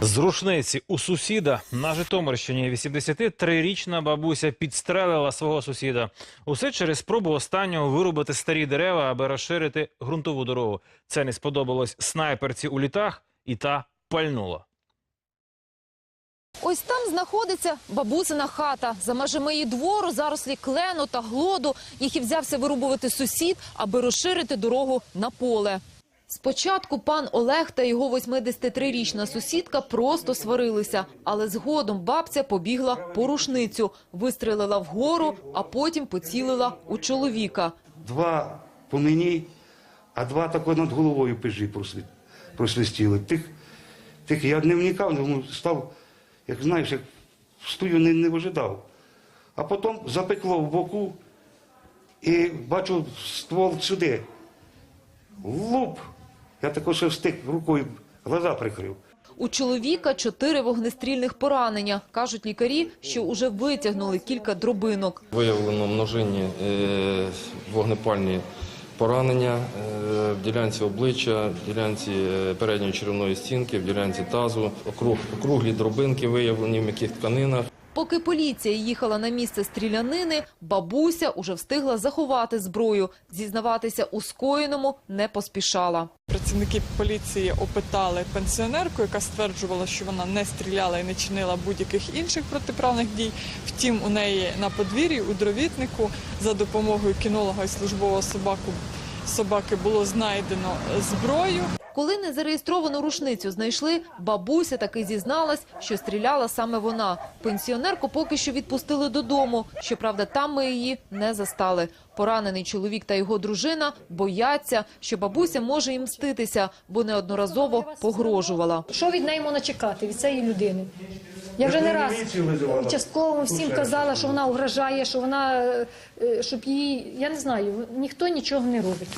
З рушниці у сусіда на Житомирщині 83-річна бабуся підстрелила свого сусіда. Усе через спробу останнього вирубати старі дерева, аби розширити ґрунтову дорогу. Це не сподобалось снайперці у літах, і та пальнула. Ось там знаходиться бабусина хата. За межами її двору зарослі клену та глоду. Їх і взявся вирубувати сусід, аби розширити дорогу на поле. Спочатку пан Олег та його 83-річна сусідка просто сварилися, але згодом бабця побігла по рушницю, вистрелила вгору, а потім поцілила у чоловіка. Два по мені, а два тако над головою пижі просвистіли. Тих, тих я не вникав, ну, став, як знаєш, як стою не, не ожидав. А потім запекло в боку і бачу ствол сюди. Луп. Я тако ще встиг рукою, глаза прикрив. У чоловіка чотири вогнестрільних поранення. Кажуть лікарі, що уже витягнули кілька дробинок. Виявлено множинні е, вогнепальні поранення е, в ділянці обличчя, в ділянці е, передньої черевної стінки, в ділянці тазу, округ, округлі дробинки виявлені в м'яких тканинах. Поки поліція їхала на місце стрілянини, бабуся уже встигла заховати зброю. Зізнаватися у скоєному не поспішала. Працівники поліції опитали пенсіонерку, яка стверджувала, що вона не стріляла і не чинила будь-яких інших протиправних дій. Втім, у неї на подвір'ї у дровітнику за допомогою кінолога і службового собаку собаки було знайдено зброю. Коли незареєстровану рушницю знайшли, бабуся таки зізналась, що стріляла саме вона. Пенсіонерку поки що відпустили додому. Щоправда, там ми її не застали. Поранений чоловік та його дружина бояться, що бабуся може їм мститися, бо неодноразово погрожувала. Що від неї можна чекати від цієї людини? Я вже не раз участковому всім казала, що вона угрожає, що вона е, щоб її. Я не знаю, ніхто нічого не робить.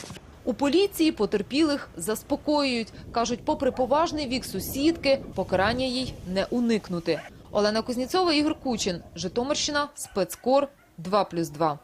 У поліції потерпілих заспокоюють. Кажуть, попри поважний вік сусідки, покарання їй не уникнути. Олена Кузніцова, Ігор Кучин, Житомирщина, спецкор 2+,2.